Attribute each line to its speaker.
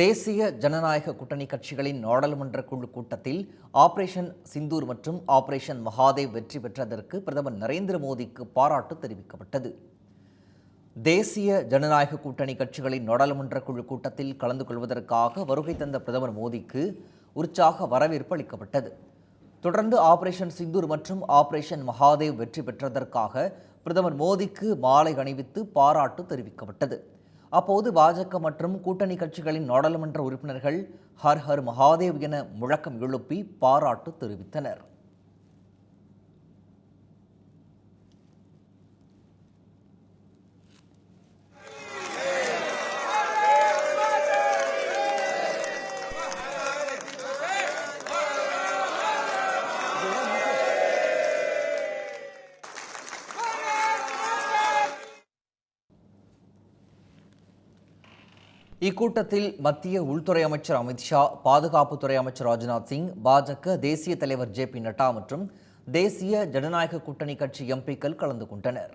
Speaker 1: தேசிய ஜனநாயக கூட்டணி கட்சிகளின் நாடாளுமன்ற குழு கூட்டத்தில் ஆபரேஷன் சிந்தூர் மற்றும் ஆபரேஷன் மகாதேவ் வெற்றி பெற்றதற்கு பிரதமர் நரேந்திர மோடிக்கு பாராட்டு தெரிவிக்கப்பட்டது. தேசிய ஜனநாயக கூட்டணி கட்சிகளின் நாடாளுமன்ற குழு கூட்டத்தில் கலந்து கொள்வதற்காக வருகை தந்த பிரதமர் மோடிக்கு உற்சாக வரவேற்பு அளிக்கப்பட்டது. தொடர்ந்து ஆபரேஷன் சிந்தூர் மற்றும் ஆபரேஷன் மகாதேவ் வெற்றி பெற்றதற்காக பிரதமர் மோடிக்கு மாலை அணிவித்து பாராட்டு தெரிவிக்கப்பட்டது. அப்போது பாஜக மற்றும் கூட்டணி கட்சிகளின் நாடாளுமன்ற உறுப்பினர்கள் ஹர் ஹர் மகாதேவ் என முழக்கம் எழுப்பி பாராட்டு தெரிவித்தனர். இக்கூட்டத்தில் மத்திய உள்துறை அமைச்சர் அமித்ஷா பாதுகாப்புத்துறை அமைச்சர் ராஜ்நாத் சிங் பாஜக தேசிய தலைவர் ஜே பி நட்டா மற்றும் தேசிய ஜனநாயக கூட்டணி கட்சி எம்பிக்கள் கலந்து கொண்டனர்.